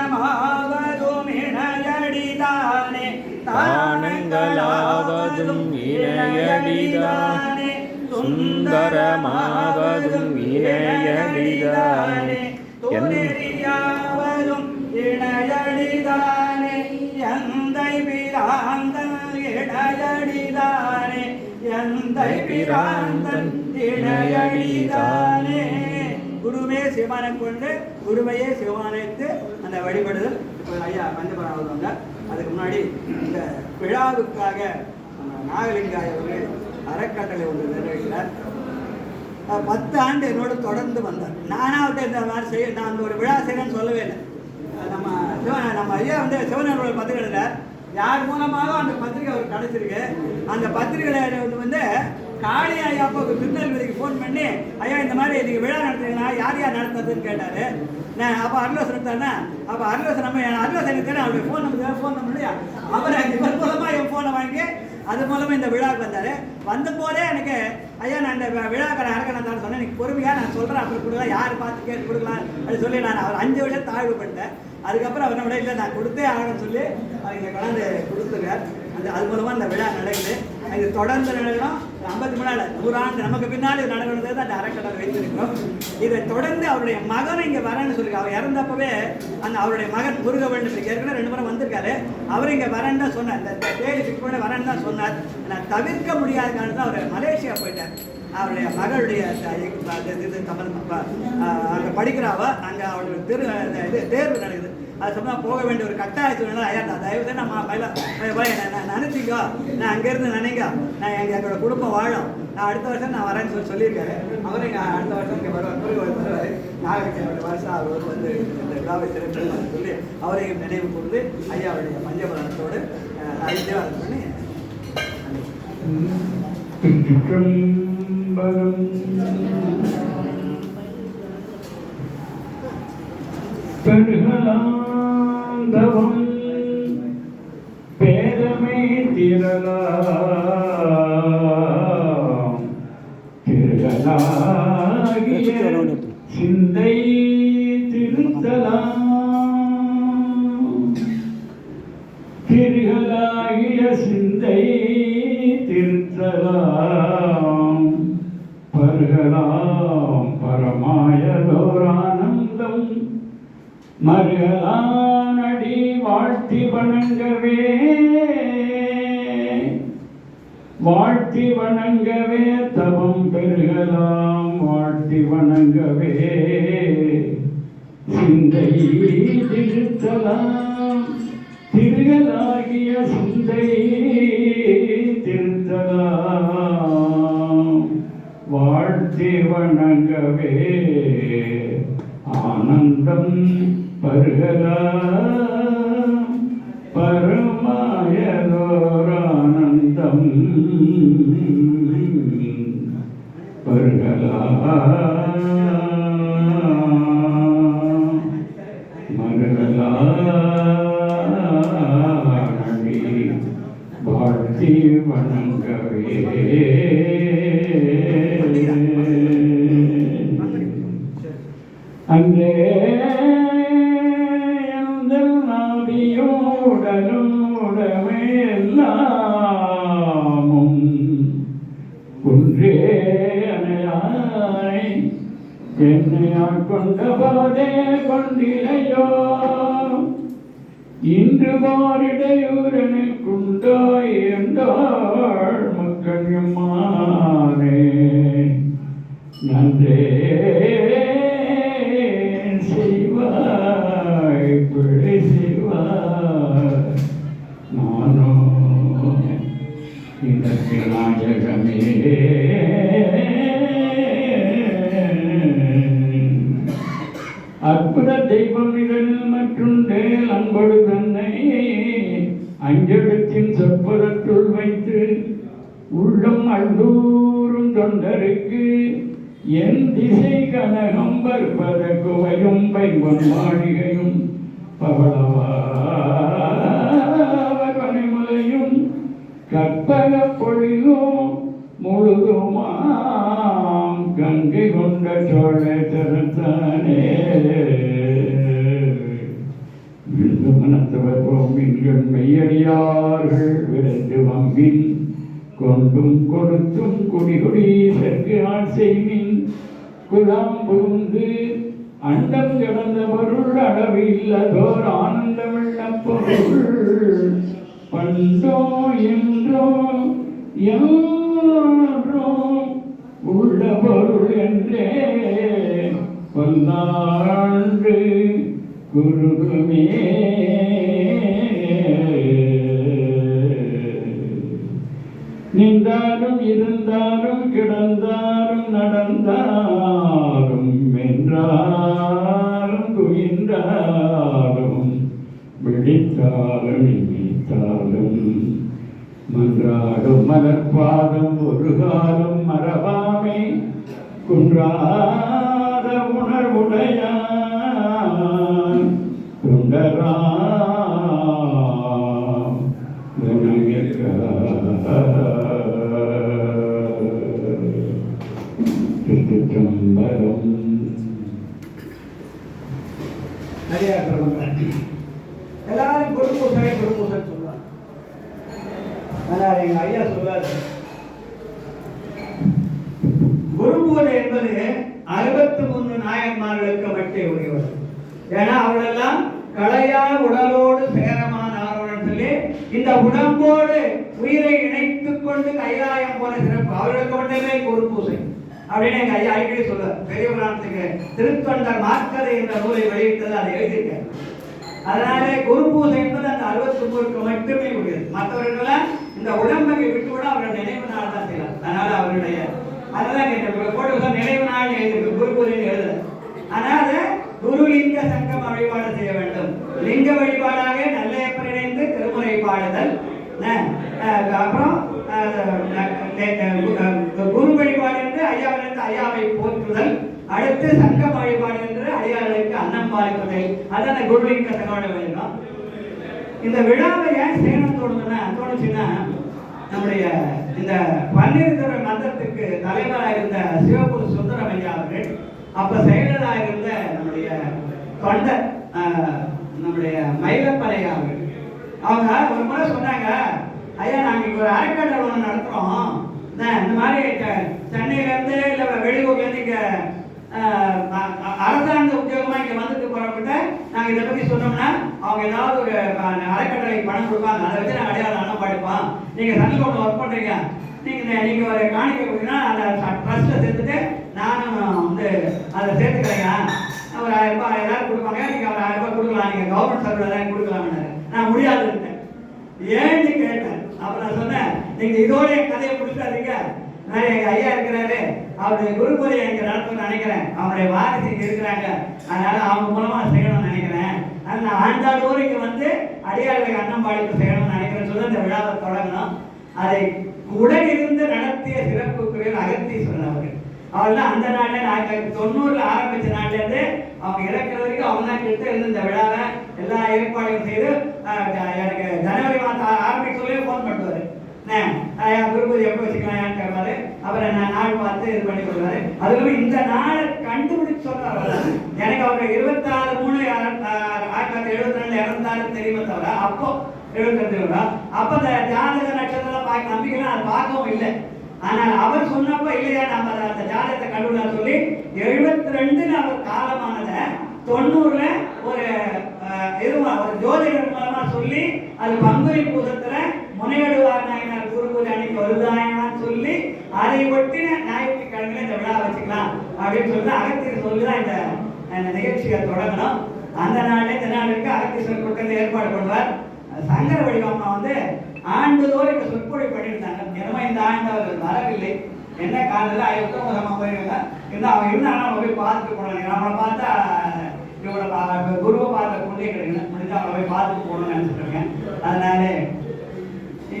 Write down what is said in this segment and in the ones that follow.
தந்திரமாவதும் இணையடிதானே தானங்களாவதும் இணையடிதானே சுந்தரமாவதும் இணையடிதானே தோனெறியாவதும் இணையடிதானே எந்தை பிராந்தன் இணையடிதானே எந்தை பிராந்தன் இணையடிதானே. குருவே சிவனை கொண்டு குருவையே சிவமானைத்து அந்த வழிபடுதல் இப்போ ஐயா பஞ்சபுரம் வந்தார். அதுக்கு முன்னாடி இந்த விழாவுக்காக நம்ம நாகலிங்காய அவர்கள் அறக்கட்டளை ஒன்று நிறைவேற்றார் பத்து ஆண்டு என்னோட தொடர்ந்து வந்தார். நானாவது இந்த மாதிரி செய்ய நான் அந்த ஒரு விழா செய்யணும்னு சொல்லவே இல்லை. நம்ம சிவன நம்ம ஐயா வந்து சிவனர்கள் பத்திரிகை யார் மூலமாக அந்த பத்திரிகை அவருக்கு கிடைச்சிருக்கு. அந்த பத்திரிகையில வந்து வந்து காளி ஐயா அப்பாவுக்கு திருநெல்வேலிக்கு ஃபோன் பண்ணி ஐயா இந்த மாதிரி நீங்கள் விழா நடத்துறீங்களா? யார் யார் நடத்துறதுன்னு கேட்டாரு. நான் அப்போ அருளோசன் தானே அப்போ அருளோசன் நம்ம அருளோசன் எனக்கு அவருடைய ஃபோன் நம்பர் ஃபோன் நம்பர் இல்லையா? அவர் இவர் மூலமாக என் ஃபோனை வாங்கி அது மூலமாக இந்த விழாவுக்கு வந்தார். வந்தபோதே எனக்கு ஐயா நான் இந்த விழாக்காரன் விழாக்கார அரக்கணத்தான் சொன்னேன். எனக்கு பொறுமையாக நான் சொல்கிறேன் அப்புறம் கொடுக்கலாம். யார் பார்த்து கேட்டு கொடுக்கலாம்? அப்படி சொல்லி நான் அவர் அஞ்சு வருஷம் தாழ்வு பண்ணிட்டேன் அதுக்கப்புறம் அவர் என்ன இல்லை நான் கொடுத்தே ஆகணும்னு சொல்லி அவங்க இங்கே கொண்டாந்து கொடுத்துருக்கார். அந்த அது மூலமாக இந்த விழா நடக்குது. இது தொடர்ந்து நடக்கணும் ஐம்பத்தி நூறு நூறாண்டு நமக்கு பின்னாடி இது நடக்கணுன்றது தான் அந்த அறக்கட்டளை வைத்திருக்கிறோம் இதை தொடர்ந்து அவருடைய மகன் இங்கே வரேன்னு சொல்லி அவர் இறந்தப்பவே அந்த அவருடைய மகன் முருகவன் ஏற்கனவே ரெண்டு முறை வந்திருக்காரு அவர் இங்கே வரேன்னு தான் சொன்னார் இந்த தேடி தேதி ஃபிக்ஸ் பண்ணி வரேன்னு தான் சொன்னார் நான் தவிர்க்க முடியாத காரணத்தில் அவர் மலேசியா போயிட்டார் அவருடைய மகளுடைய இது- இது தமிழ் அங்கே படிக்கிறாவ அங்கே அவளுடைய திரு இது தேர்வு நடக்குது அது சொன்னா போக வேண்டிய ஒரு கட்டாய சூழ்நிலை ஐயா நான் தயவு செய்து நம்ம பயில நான் நினைச்சிக்கோ. நான் அங்கேருந்து நினைங்க. நான் எங்க எங்களோட குடும்பம் வாழும். நான் அடுத்த வருஷம் நான் வரேன்னு சொல்லி சொல்லியிருக்காரு. அவர் இங்கே அடுத்த வருஷம் இங்கே வருவார். முருகன் வருவார் நாகரிக வருஷம் அவர் வந்து இந்த விழாவை சிறப்பு சொல்லி அவரையும் நினைவு கூர்ந்து ஐயாவுடைய பஞ்சபலத்தோடு அரிசிவாதம் பண்ணி பெருகலாந்தவம் திரளாம் திருகலாகிய சிந்தை திருத்தலாம் திருகலாகிய சிந்தை திருத்தலாம் பருகலாம் பரமாயதோரானந்தம் மருகலானடி வாழ்த்தி வணங்கவே வாழ்த்தி வணங்கவே தவம் பெருகலாம் வாழ்த்தி வணங்கவே சிந்தை திருத்தலாம். திருகலாகிய சிந்தை திருத்தலாம். வாழ்த்தி வணங்கவே ஆனந்தம் பருகலாம். வாழ்த்தி வணங்கவே. அங்கே எந்தல் எல்லாமும் குன்றே அணையாய் என்னை ஆட்கொண்ட போதே கொண்டிலையோ. இன்று மாறிடையூரனில் குண்டாய் என்றாள் மக்கள்மானே நன்றே செய்வாய் பிழை என் திசை கனகம் பற்பத குவையும் பைவன் மாளிகையும் பவளவானிமுலையும் கற்பக பொழிலும் முழுதுமாம் கங்கை கொண்ட சோழ தரத்தானே விருது மனத்தவர் மெய்யடியார்கள் விருந்து வம்பின் கொண்டும் கொடுத்தும் குடிகுடி செற்கு ஆள் செய்மின் குலாம் புகுந்து அண்டம் கிடந்த பொருள் அளவில்லதோர் ஆனந்தமுள்ள பொருள் பண்டோ என்றோ யாரோ உள்ள பொருள் என்றே பல்லாண்டு குருகுமே. நின்றாலும் இருந்தாலும் கிடந்தாலும் நடந்தாலும் வென்றாலும் குயின்றாலும் விழித்தாலும் இனித்தாலும் மன்றாடும் மலர்பாதம் ஒரு காலம் மறவாமே குன்றாத உணர்வுடையான். குண்டரா ஏன்னா அவளெல்லாம் கலையா உடலோடு சேரமானார்கள் சொல்லி இந்த உடம்போடு உயிரை இணைத்துக் கொண்டு கைலாயம் போன சிறப்பு. அவர்களுக்கு மட்டுமே பொறுப்பூசை அப்படின்னு எங்க ஐயா அடிக்கடி சொல்லுவார். பெரிய புராணத்துக்கு திருத்தொண்டர் மார்க்கதை என்ற நூலை வெளியிட்டது அதை எழுதியிருக்காரு. அதனாலே குரு பூஜை என்பது அந்த அறுபத்தி ஒன்பதுக்கு மட்டுமே உரியது. மற்றவர்களை இந்த உடம்பை கூட அவர்கள் நினைவு நாள் தான் செய்யலாம் அதனால அவருடைய அதெல்லாம் கேட்ட போட்டு நினைவு நாள் எழுதிருக்கு குரு பூஜைன்னு எழுதுல அதனால குரு லிங்க சங்கம் வழிபாடு செய்ய வேண்டும் லிங்க வழிபாடாக நல்லையப்பர் இணைந்து திருமுறை பாடுதல் அஹ், அஹ், அப்புறம் அஹ், அஹ், குரு வழிபாடு என்று ஐயாவிலிருந்து ஐயாவை அடுத்து சங்க வழிபாடு என்று அடியார்களுக்கு அன்னம் பாலிப்பதை அதான் குருவின் சங்கோட வேணும் இந்த விழாவை ஏன் சேனம் தோணுதுன்னா தோணுச்சுன்னா நம்முடைய இந்த பன்னீர்துறை மன்றத்துக்கு தலைவராக இருந்த சிவகுரு சுந்தரமையா அவர்கள் அப்ப செயலராக இருந்த நம்முடைய தொண்டர் நம்முடைய மயிலப்பனையா அவர்கள். அவங்க ஒரு முறை சொன்னாங்க ஐயா நாங்க ஒரு அறக்கட்டளை ஒன்று நடத்துறோம். இந்த மாதிரி க- சென்னையில இருந்து இல்ல வெளியூர்ல இருந்து இங்க அரசாங்க உத்தியோகமா இங்க வந்துட்டு போறப்பட்ட நாங்க இதை பத்தி சொன்னோம்னா அவங்க ஏதாவது ஒரு அறக்கட்டளை பணம் கொடுப்பாங்க. அதை வச்சு நாங்க அடையாளம் அண்ணன் படிப்போம். நீங்க சனிக்கோட்டை ஒர்க் பண்றீங்க. நீங்க இந்த- நீங்க ஒரு காணிக்க கொடுத்தீங்கன்னா அதை ட்ரஸ்ட்ல சேர்த்துட்டு நானும் வந்து அதை சேர்த்துக்கிறேங்க. ஒரு ஆயிரம் ரூபாய் எல்லாரும் கொடுப்பாங்க. நீங்க ஒரு ஆயிரம் ரூபாய் கொடுக்கலாம். நீங்க கவர்மெண்ட் சர்வீஸ் ஏதாவது நான் முடியாது ஏன்னு கேட்டேன் அப்ப நான் சொன்னேன் நீங்க இதோட என் கதையை முடிச்சாதீங்க நான் எங்க ஐயா இருக்கிறாரு. அவருடைய குருபூஜை எனக்கு நடத்தணும்னு நினைக்கிறேன். அவருடைய வாரிசு இங்க இருக்கிறாங்க. அதனால அவங்க மூலமா செய்யணும்னு நினைக்கிறேன். அதனால நான் ஆண்டாளூர் இங்க வந்து அடியார்களுக்கு அன்னம் பாடிப்பு செய்யணும்னு நினைக்கிறேன்னு சொல்லி இந்த விழாவை தொடங்கணும். அதை உடன் இருந்து நடத்திய சிறப்புக்குரிய அகத்தீஸ்வரன் அவர்கள். அவர்தான் அந்த நாள்ல நான் தொண்ணூறுல ஆரம்பிச்ச நாள்ல இருந்து அவங்க இறக்குற வரைக்கும் அவங்க தான் கிட்ட இருந்து இந்த விழாவை எல்லா ஏற்பாடுகளும் செய்து எனக்கு ஜனவரி மாதம் ஆரம்பிக்க சொல்லி ஃபோன் பண்ணுவார். என்ன, ஐயா, குருபூஜை எப்போ வச்சுக்கலாம் கேட்பாரு அப்புறம் நான் நாள் பார்த்து இது பண்ணி கொடுப்பாரு அதுவும் இந்த நாளை கண்டுபிடிச்சு சொல்றாரு எனக்கு அவங்க இருபத்தாறு மூணு ஆயிரத்தி தொள்ளாயிரத்தி எழுபத்தி ரெண்டுல இறந்தாரு தெரியுமே தவிர அப்போ எழுபத்தஞ்சு ரெண்டு அப்ப இந்த ஜாதக நட்சத்திரம் பார்க்க நம்பிக்கைலாம் அது பார்க்கவும் இல்லை. ஆனால் அவர் சொன்னப்ப இல்லையா நம்ம அந்த ஜாதகத்தை கண்டுபிடிச்சு சொல்லி எழுபத்தி ரெண்டுல அவர் காலமானத தொண்ணூறுல ஒரு அஹ், இதுவா ஒரு ஜோதிடர் மூலமா சொல்லி அது பங்குனி பூசத்துல முனையடுவார் நாயனார் குரு பூஜை அன்னைக்கு வருதாயனான்னு சொல்லி அதை ஒட்டின ஞாயிற்றுக்கிழமையில இந்த விழா வச்சுக்கலாம் அப்படின்னு அகத்தியர் சொல்லி தான் இந்த இந்த நிகழ்ச்சியை தொடங்கணும். அந்த நாளே இந்த நாளுக்கு அகத்தீஸ்வரர் கூட்டத்தில் ஏற்பாடு பண்ணுவார் சங்கர வடிவம்மா வந்து ஆண்டுதோறும் இந்த சொற்பொழி பண்ணியிருந்தாங்க. என்னமோ இந்த ஆண்டு அவர்கள் வரவில்லை. என்ன காலையில் ஐயத்தம் நம்ம போயிருக்காங்க. இருந்தால் அவங்க இருந்தாங்க போய் பார்த்துட்டு போனாங்க நம்மளை பார்த்தா இவங்கள பா- குருவை பார்த்த புண்ணியம் கிடைக்கல. முடிஞ்சு அவங்கள போய் பார்த்துட்டு போகணும்னு நினைச்சிட்டு அதனால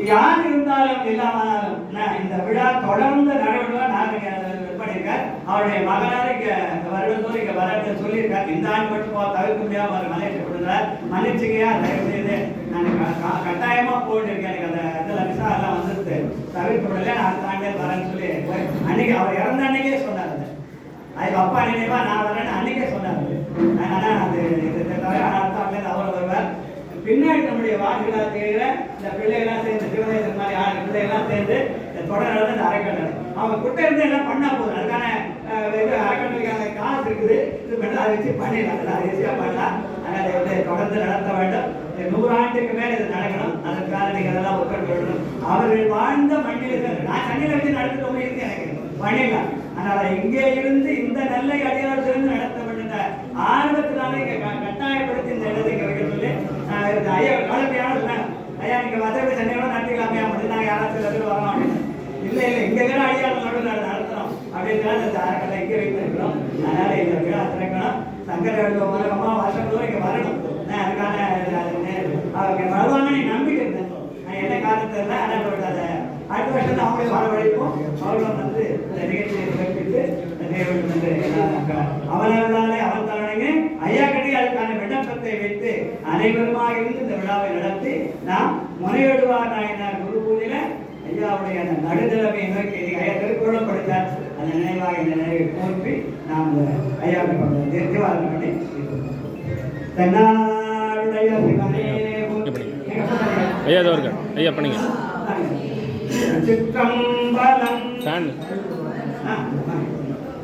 யார் இருந்தாலும் இல்லாமலும் இந்த விழா தொடர்ந்து நடைபெறுவா நான் பண்ணியிருக்கார் அவருடைய மகனார் இங்க வருடத்தோடு இங்க வர சொல்லியிருக்கார். இந்த ஆண்டு மட்டும் போ தவிர்க்க முடியாம அவர் மன்னிச்சு கொடுத்தார் மன்னிச்சுக்கையா தயவு செய்து நான் கட்டாயமா போயிட்டு எனக்கு அந்த இதுல விசா எல்லாம் வந்துருது தவிர்க்க முடியல நான் அடுத்த ஆண்டே வரேன்னு சொல்லி அன்னைக்கு அவர் இறந்த அன்னைக்கே சொன்னார் அது. அதுக்கு அப்பா நினைவா நான் வரேன்னு அன்னைக்கே சொன்னார் ஆனா அது தவிர அடுத்த ஆண்டே அவர் வருவார். பின்னாடி நம்முடைய வாழ்க்கையில் தேடுற இந்த பிள்ளைகள்லாம் சேர்ந்து சிவதேசன் மாதிரி ஆறு பிள்ளைகள்லாம் சேர்ந்து தொடர் இந்த அரைக்கண்ணு அவங்க கிட்ட இருந்து எல்லாம் பண்ணா போதும். அதுக்கான இது அரைக்கண்ணுக்கான காசு இருக்குது. இது பண்ணி அதை வச்சு பண்ணிடலாம். அதெல்லாம் ஈஸியாக பண்ணலாம். அதனால இதை வந்து தொடர்ந்து நடத்த வேண்டும். நூறாண்டுக்கு மேல இது நடக்கணும். அதற்காக நீங்கள் அதெல்லாம் ஒத்துழைப்பு அவர்கள் வாழ்ந்த மண்ணில் நான் சென்னையில வச்சு நடத்திட்டு இருக்கு எனக்கு பண்ணிடலாம். அதனால் இங்கே இருந்து இந்த நல்ல அடியாரத்திலிருந்து நடத்த வேண்டிய ஆர்வத்தினால இங்கே க- கட்டாயப்படுத்தி இந்த இடத்துக்கு இங்க சொல்லி இந்த ஐயா காலத்தையான ஐயா நீங்கள் மதுரை சென்னையோட நடத்திக்கலாமே அப்படின்னு யாராவது யாராச்சும் சில பேர் வரோம் அப்படின்னு இல்லை இல்லை இங்கே தானே அடியாரம் நடுவில் நட- நடத்துறோம் அப்படின்னு அந்த அறக்கட்டளை இங்கே வைத்திருக்கிறோம். அதனால இந்த விழா திறக்கணும் சங்கர மூலமா வருஷங்களோ இங்கே வரணும். நான் அதுக்கான அது நே- அவங்க வருவாங்கன்னு நம்பிக்கை இருந்தேன். நான் என்ன காரணம் தெரியல ஆனால் அதை அடுத்த வருஷம் தான் அவங்களே வரவழைப்போம். அவர்களும் வந்து இந்த நிகழ்ச்சியை சிறப்பித்து தேவன் அவன் தவணைங்க ஐயா கட்டி அதுக்கான விண்ணப்பத்தை வைத்து அனைவருமாக இருந்து இந்த விழாவை நடத்தி நாம் முனையிடுவார் நாயனார் குரு பூஜையில ஐயாவுடைய அந்த நடுநிலைமை நோக்கி ஐயா திருக்குறளும் படித்தார். அந்த நினைவாக இந்த நினைவை போற்றி நாம் ஐயாவுக்கு தீர்த்திவாதம் பண்ணி தன்னாருடைய? ஐயா இருக்க ஐயா பண்ணுங்க.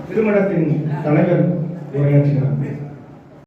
திருமணத்தின் தலைவர் உரையாற்றினார்